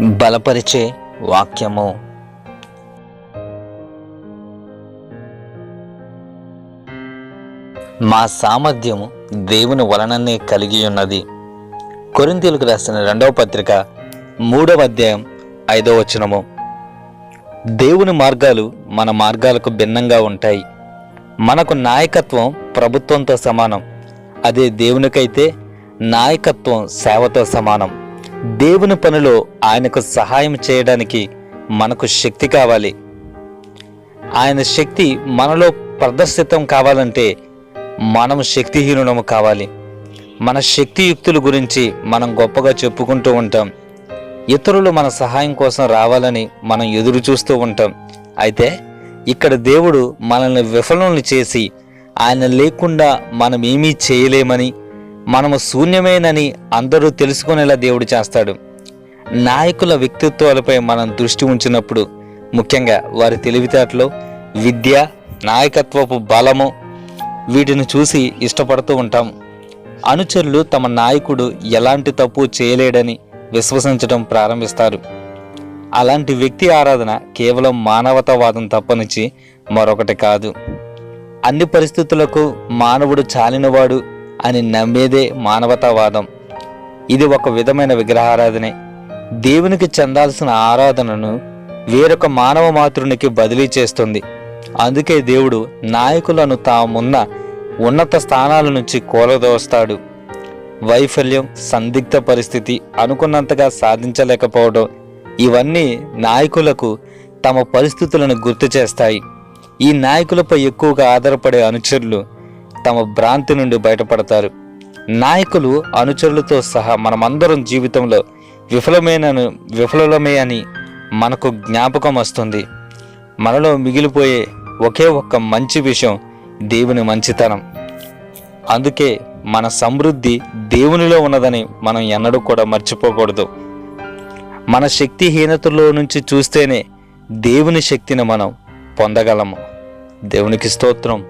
బలపరిచే వాక్యము. మా సామర్థ్యము దేవుని వలననే కలిగి ఉన్నది. కొరింతీలకు రాసిన రెండవ పత్రిక మూడవ అధ్యాయం ఐదవ వచనము. దేవుని మార్గాలు మన మార్గాలకు భిన్నంగా ఉంటాయి. మనకు నాయకత్వం ప్రభుత్వంతో సమానం. అదే దేవునికైతే నాయకత్వం సేవతో సమానం. దేవుని పనిలో ఆయనకు సహాయం చేయడానికి మనకు శక్తి కావాలి. ఆయన శక్తి మనలో ప్రదర్శితం కావాలంటే మనం శక్తిహీనులము కావాలి. మన శక్తియుక్తుల గురించి మనం గొప్పగా చెప్పుకుంటూ ఉంటాం. ఇతరులు మన సహాయం కోసం రావాలని మనం ఎదురు చూస్తూ ఉంటాం. అయితే ఇక్కడ దేవుడు మనల్ని విఫలం చేసి ఆయన లేకుండా మనం ఏమీ చేయలేమని మనము శూన్యమేనని అందరూ తెలుసుకునేలా దేవుడు చేస్తాడు. నాయకుల వ్యక్తిత్వాలపై మనం దృష్టి ఉంచినప్పుడు ముఖ్యంగా వారి తెలివితేటలు విద్య నాయకత్వపు బలము వీటిని చూసి ఇష్టపడుతూ ఉంటాం. అనుచరులు తమ నాయకుడు ఎలాంటి తప్పు చేయలేడని విశ్వసించడం ప్రారంభిస్తారు. అలాంటి వ్యక్తి ఆరాధన కేవలం మానవతావాదం తప్పనిచ్చి మరొకటి కాదు. అన్ని పరిస్థితులకు మానవుడు చాలినవాడు అని నమ్మేదే మానవతావాదం. ఇది ఒక విధమైన విగ్రహారాధనే. దేవునికి చెందాల్సిన ఆరాధనను వేరొక మానవ మాతృనికి బదిలీ చేస్తుంది. అందుకే దేవుడు నాయకులను తామున్న ఉన్నత స్థానాల నుంచి కూలదోస్తాడు. వైఫల్యం సందిగ్ధ పరిస్థితి అనుకున్నంతగా సాధించలేకపోవడం ఇవన్నీ నాయకులకు తమ పరిస్థితులను గుర్తు చేస్తాయి. ఈ నాయకులపై ఎక్కువగా ఆధారపడే అనుచరులు తమ భ్రాంతి నుండి బయటపడతారు. నాయకులు అనుచరులతో సహా మనమందరం జీవితంలో విఫలమైన విఫలమే అని మనకు జ్ఞాపకం వస్తుంది. మనలో మిగిలిపోయే ఒకే ఒక్క మంచి విషయం దేవుని మంచితనం. అందుకే మన సమృద్ధి దేవునిలో ఉన్నదని మనం ఎన్నడూ కూడా మర్చిపోకూడదు. మన శక్తిహీనతలో నుంచి చూస్తేనే దేవుని శక్తిని మనం పొందగలము. దేవునికి స్తోత్రం.